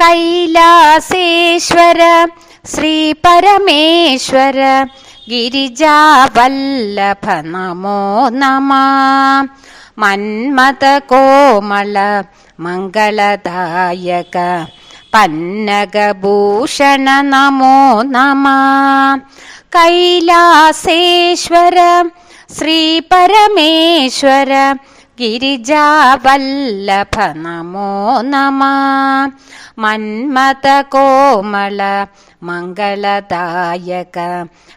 കൈലാസേശ്വര ശ്രീ പരമേശ്വര ഗിരിജാവല്ലഭ നമോ. നമ മന്മത കോമള മംഗളദായക പന്നകഭൂഷണ നമോ നമ. കൈലാസേശ്വര ശ്രീ പരമേശ്വര गिरिजावल्लभ नमो। नमः मन्मतकोमल मङ्गलदायक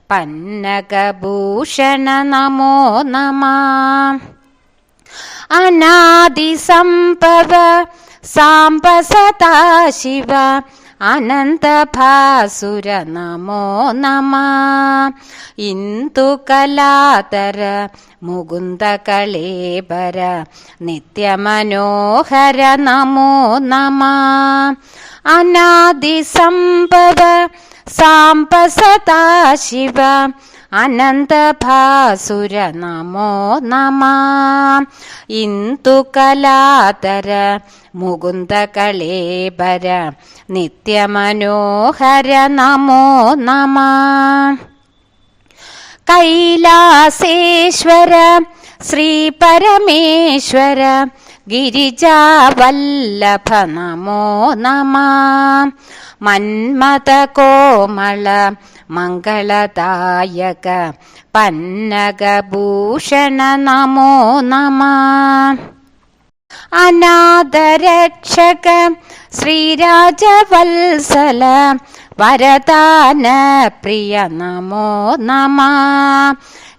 पन्नकभूषण नमो नमः। अनादिसम्भव साम्ब सदा शिव അനന്തഭാസുര നമോ നമ. ഇന്ദുകലാതര മുകുന്ദ കളേബര നിത്യമനോഹര നമോ നമ. അനാദിസംഭവ സാംബ സദാശിവ അനന്തഭാസുര നമോ നമ. ഇന്ദുകലാതര മുകുന്ദ കളേബര നിത്യമനോഹര നമോ നമ. കൈലാസേശ്വര ശ്രീ പരമേശ്വര ഗിരിജാവല്ലഭ നമോ നമ മന്മത കോമള മംഗളദായക പന്നകഭൂഷണ നമോ നമ। അനാഥരക്ഷക ശ്രീരാജവത്സല വരദാന പ്രിയ നമോ നമ।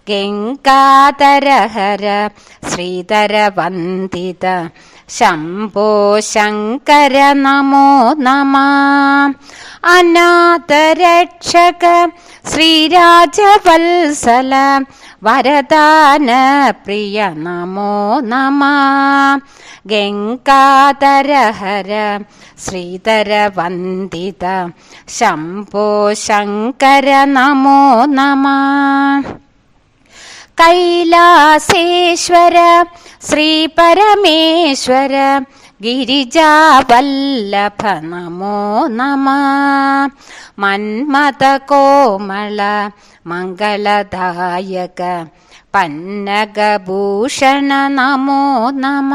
ഗംഗാധരഹര ശ്രീധര വന്ദിത ശംഭോ ശങ്കര നമോ നമ. അനാഥരക്ഷക ശ്രീരാജവത്സല വരദാന പ്രിയ നമോ നമ. ഗംഗാധരഹര ശ്രീധര വന്ദിത ശംഭോ ശങ്കര നമോ നമ. കൈലാസേശ്വര ശ്രീ പരമേശ്വര ഗിരിജാവല്ലഭ നമോ. നമ മന്മത കോമള മംഗളദായക പന്നഗഭൂഷണ നമോ നമ.